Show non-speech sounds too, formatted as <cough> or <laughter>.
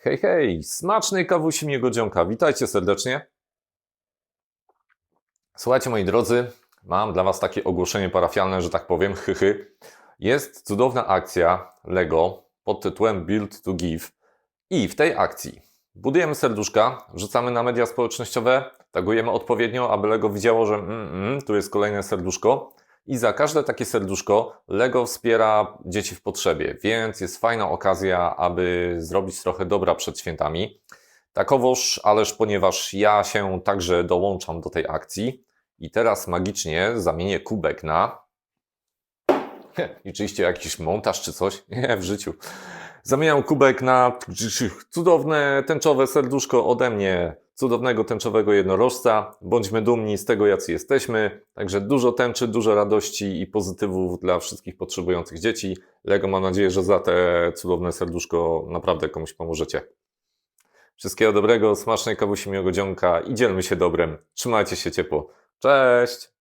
Hej, hej, smacznej kawusi miłego dzionka. Witajcie serdecznie. Słuchajcie, moi drodzy, mam dla Was takie ogłoszenie parafialne, że tak powiem, <laughs> hychy. Jest cudowna akcja LEGO pod tytułem Build to Give i w tej akcji budujemy serduszka, wrzucamy na media społecznościowe, tagujemy odpowiednio, aby LEGO widziało, że mm, mm, tu jest kolejne serduszko i za każde takie serduszko LEGO wspiera dzieci w potrzebie, więc jest fajna okazja, aby zrobić trochę dobra przed świętami. Takowoż, ależ ponieważ ja się także dołączam do tej akcji i teraz magicznie zamienię kubek na... <laughs> I oczywiście jakiś montaż czy coś? <laughs> Nie, w życiu. Zamieniam kubek na cudowne tęczowe serduszko ode mnie, cudownego tęczowego jednorożca. Bądźmy dumni z tego, jacy jesteśmy. Także dużo tęczy, dużo radości i pozytywów dla wszystkich potrzebujących dzieci. Lego mam nadzieję, że za te cudowne serduszko naprawdę komuś pomożecie. Wszystkiego dobrego, smacznej kawusi miłego dzionka i dzielmy się dobrem. Trzymajcie się ciepło. Cześć!